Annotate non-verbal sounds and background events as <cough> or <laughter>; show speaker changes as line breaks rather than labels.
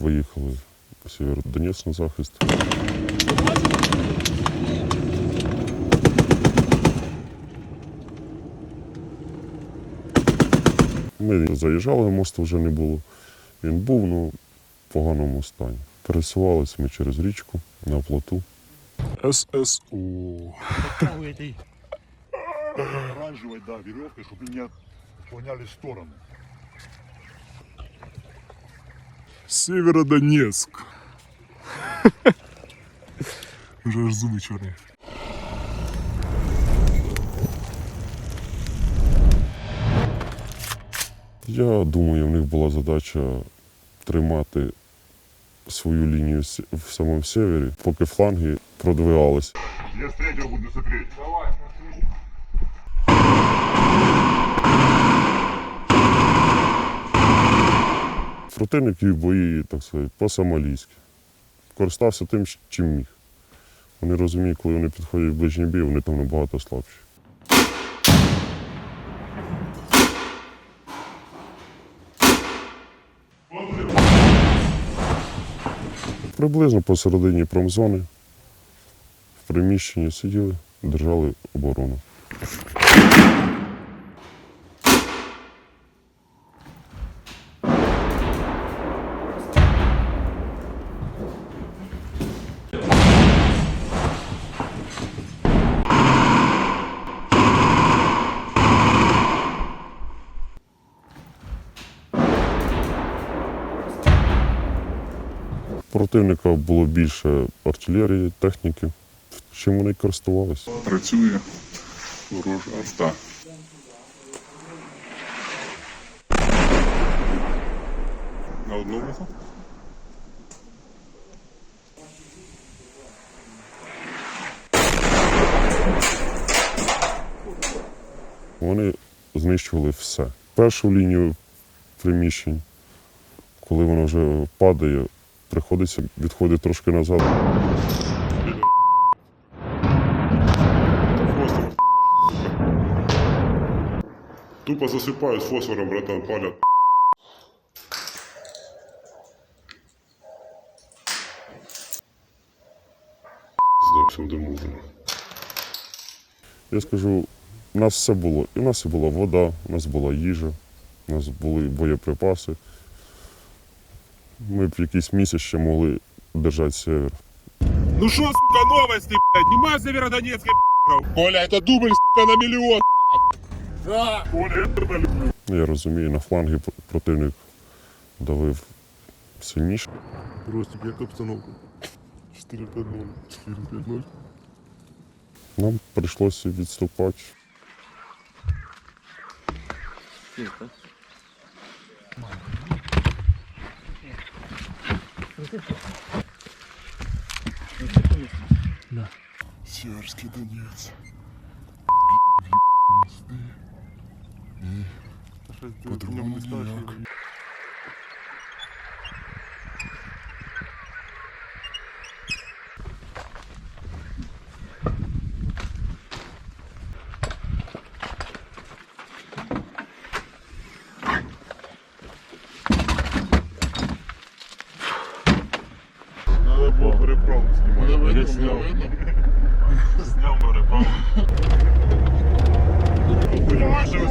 виїхали в Сєвєродонецьк на захист. Ми заїжджали, мосту вже не було. Він був ну, в поганому стані. Пересувалися ми через річку на плоту.
ССУ.
оранжевой, да, веревкой, чтобы меня поняли в сторону.
Северодонецк. <laughs> Вже аж зуби чорні.
Я думаю, в них була задача тримати свою лінію в самому севері, поки фланги продвигались.
Я с третьего буду смотреть.
Противник вів бої, так сказати, по-сомалійськи. Користався тим, чим міг. Вони розуміють, коли вони підходять в ближній бій, вони там набагато слабші. Приблизно посередині промзони в приміщенні сиділи, держали оборону. Противника було більше артилерії, техніки, чим вони користувалися.
Працює ворожа арта. На одну вухо?
Вони знищували все. Першу лінію приміщень, коли воно вже падає, приходиться відходити трошки назад.
Тупо засыпают фосфором, братан, палят. Зовсім домовлено.
Я скажу, у нас все було. І у нас і була вода, у нас була їжа, у нас були боєприпаси. Ми б якийсь місяць ще могли держати север.
Ну что, сука, новости, блядь? Нема Северодонецка, пи***ров. Коля, это дубль, сука, на миллион. Да.
Ну, Я розумію, на фланги противник давив сильніше.
Ростик, як обстановка? 4-5-0. 4-5-0.
Нам прийшлося відступати. Да.
Северский Донец.
Пидор, ебаный, По-другому не roads. Good snow. Snow motorboat. Marshall.